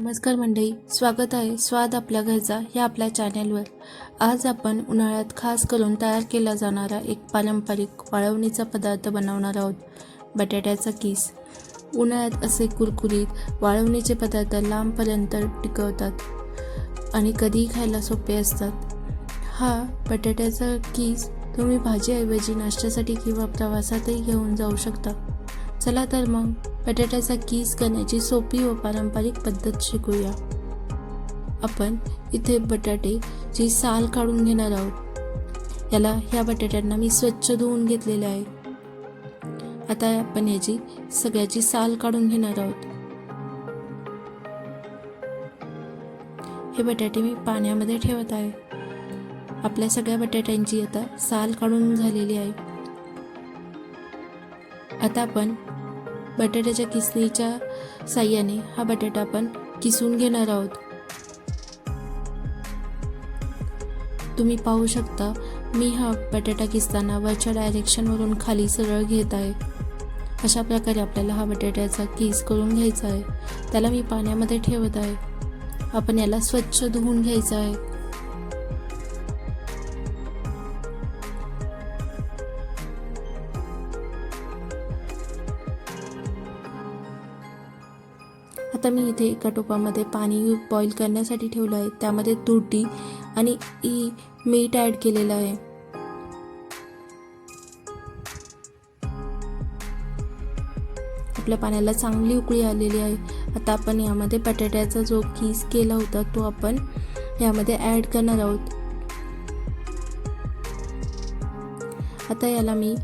नमस्कार मंडळी स्वागत आहे स्वाद आपल्या घरचा ह्या आपल्या चॅनेलवर आज आपण उन्हाळ्यात खास करून तयार केला जाणारा एक पारंपरिक वाळवणीचा पदार्थ बनवणार आहोत बटाट्याचा किस. उन्हाळ्यात असे कुरकुरीत वाळवणीचे पदार्थ लांबपर्यंत टिकवतात आणि कधीही खायला सोपे असतात. हा बटाट्याचा किस तुम्ही भाजीऐवजी नाश्त्यासाठी किंवा प्रवासातही घेऊन जाऊ शकता. चला तर मग बटाट्याचा कीस करण्याची सोपी व पारंपरिक पद्धत शिकूया. आपण इथे बटाटेची साल काढून घेणार आहोत. याला ह्या बटाट्यांना मी स्वच्छ धुवून घेतलेले आहे. आता आपण याची सगळ्याची साल काढून घेणार आहोत. हे बटाटे मी पाण्यामध्ये ठेवत आहे. आपल्या सगळ्या बटाट्यांची आता साल काढून झालेली आहे. आता आपण बटाट्याच्या किसणीच्या साह्याने हा बटाटा आपण किसून घेणार आहोत. तुम्ही पाहू शकता मी हा बटाटा किसताना वरच्या डायरेक्शनवरून खाली सरळ घेत आहे. अशा प्रकारे आपल्याला हा बटाट्याचा किस करून घ्यायचा आहे. त्याला मी पाण्यामध्ये ठेवत आहे. आपण याला स्वच्छ धुवून घ्यायचं आहे. आता मी इथे एका टोपामध्ये पाणी बॉईल करण्यासाठी ठेवलं आहे. त्यामध्ये तुरटी आणि ई मीठ ॲड केलेलं आहे. आपल्या पाण्याला चांगली उकळी आलेली आहे. आता आपण यामध्ये बटाट्याचा जो किस केला होता तो आपण यामध्ये ॲड करणार आहोत. आता याला मी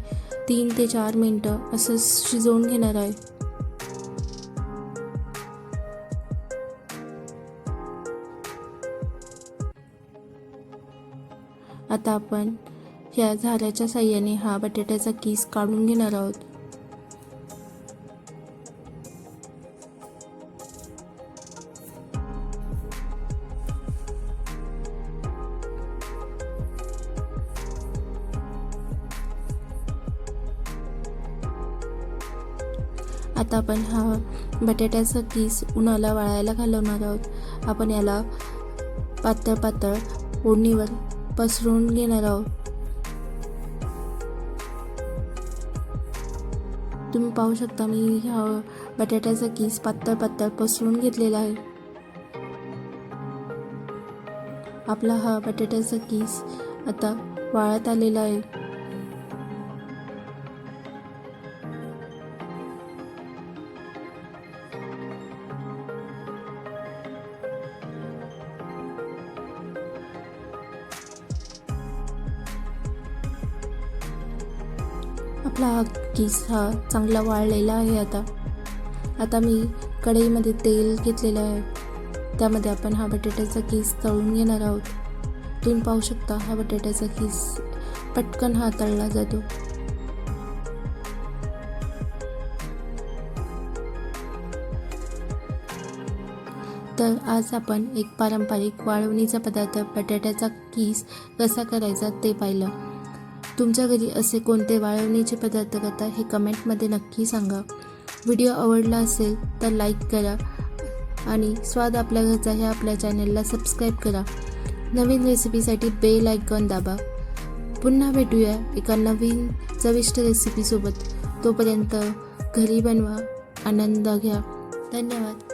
तीन ते चार मिनटं असं शिजवून घेणार आहे. आता आपण ह्या झाऱ्याच्या साह्याने हा बटाट्याचा किस काढून घेणार आहोत. आता आपण हा बटाट्याचा किस उन्हाला वाळायला घालवणार आहोत. आपण याला पातळ पातळ ओढणीवर पसरवून घेणार आहोत. तुम्ही पाहू शकता मी ह्या बटाट्याचा किस पातळ पातळ पसरून घेतलेला आहे. आपला हा बटाट्याचा किस आता वाळत आलेला आहे. आपला हा किस हा चांगला वाळलेला आहे आता. आता मी कढईमध्ये तेल घेतलेलं आहे. त्यामध्ये आपण हा बटाट्याचा किस तळून घेणार आहोत. तुम्ही पाहू शकता हा बटाट्याचा किस पटकन हा तळला जातो. तर आज आपण एक पारंपरिक वाळवणीचा पदार्थ बटाट्याचा किस कसा करायचा ते पाहिलं. तुमच्या घरी असे कोणते वाळवणीचे पदार्थ करता हे कमेंटमध्ये नक्की सांगा. व्हिडिओ आवडला असेल तर लाईक करा आणि स्वाद आपल्या घरचा ह्या आपल्या चॅनलला सबस्क्राईब करा. नवीन रेसिपीसाठी बेल आयकॉन दाबा. पुन्हा भेटूया एका नवीन चविष्ट रेसिपीसोबत. तोपर्यंत घरी बनवा आनंद घ्या. धन्यवाद.